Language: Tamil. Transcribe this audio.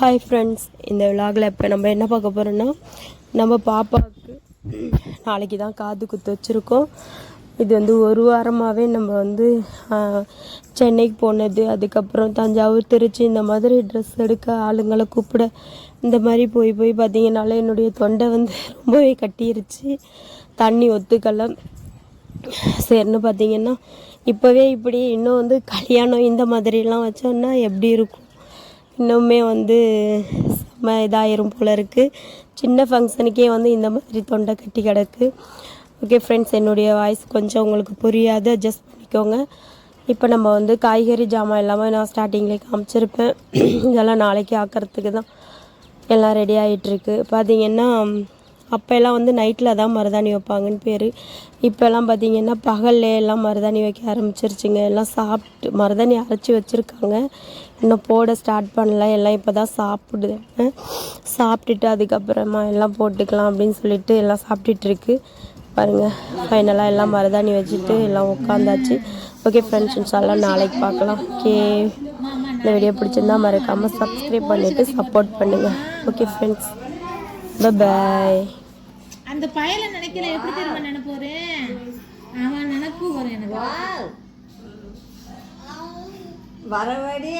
ஹாய் ஃப்ரெண்ட்ஸ் இந்த விலாகில் இப்போ நம்ம என்ன பார்க்க போகிறோன்னா நம்ம பாப்பாவுக்கு நாளைக்கு தான் காது குத்து வச்சுருக்கோம். இது வந்து ஒரு வாரமாகவே நம்ம வந்து சென்னைக்கு போனது அதுக்கப்புறம் தஞ்சாவூர் திருச்சி இந்த மாதிரி ட்ரெஸ் எடுக்க ஆளுங்களை கூப்பிட இந்த மாதிரி போய் போய் பார்த்தீங்கனால என்னுடைய தொண்டை வந்து ரொம்பவே கட்டிருச்சு. தண்ணி ஒத்துக்கலை. சரின்னு பார்த்தீங்கன்னா இப்போவே இப்படி இன்னும் வந்து கல்யாணம் இந்த மாதிரிலாம் வச்சோன்னா எப்படி இருக்கும்? இன்னுமே வந்து செம்ம இதாயிரும் போல இருக்குது சின்ன ஃபங்க்ஷனுக்கே வந்து இந்த மாதிரி தொண்டை கட்டி கிடக்கு. ஓகே ஃப்ரெண்ட்ஸ் என்னுடைய வாய்ஸ் கொஞ்சம் உங்களுக்கு புரியாது. அட்ஜஸ்ட் பண்ணிக்கோங்க. இப்போ நம்ம வந்து காய்கறி ஜாமான் எல்லாமே நான் ஸ்டார்டிங்லேயே காமிச்சிருப்பேன். இதெல்லாம் நாளைக்கு ஆக்கிறதுக்கு தான் எல்லாம் ரெடி ஆகிட்டுருக்கு பார்த்தீங்கன்னா அப்போ எல்லாம் வந்து நைட்டில் தான் மருதாணி வைப்பாங்கன்னு பேர். இப்போல்லாம் பார்த்தீங்கன்னா பகல்ல எல்லாம் மருதாணி வைக்க ஆரம்பிச்சிருச்சுங்க. எல்லாம் சாப்பிட்டு மருதாணி அரைச்சி வச்சுருக்காங்க. இன்னும் போட ஸ்டார்ட் பண்ணல. எல்லாம் இப்போ தான் சாப்பிடுது சாப்பிட்டுட்டு அதுக்கப்புறமா எல்லாம் போட்டுக்கலாம் அப்படின்னு சொல்லிட்டு எல்லாம் சாப்பிட்டுட்டு பாருங்கள் ஃபைனலாக எல்லாம் மருதாணி வச்சுட்டு எல்லாம் உட்காந்தாச்சு. ஓகே ஃப்ரெண்ட்ஸ் இன்ஷால்லாம் நாளைக்கு பார்க்கலாம். ஓகே இந்த வீடியோ பிடிச்சிருந்தா மறக்காமல் சப்ஸ்கிரைப் பண்ணிவிட்டு சப்போர்ட் பண்ணுங்கள் ஓகே ஃப்ரெண்ட்ஸ் பாய் அந்த பயலை நினைக்கல எப்படி தெரியுமா நினைப்போரு? அவன் நினைப்பு வரும் எனக்கு. வரவடி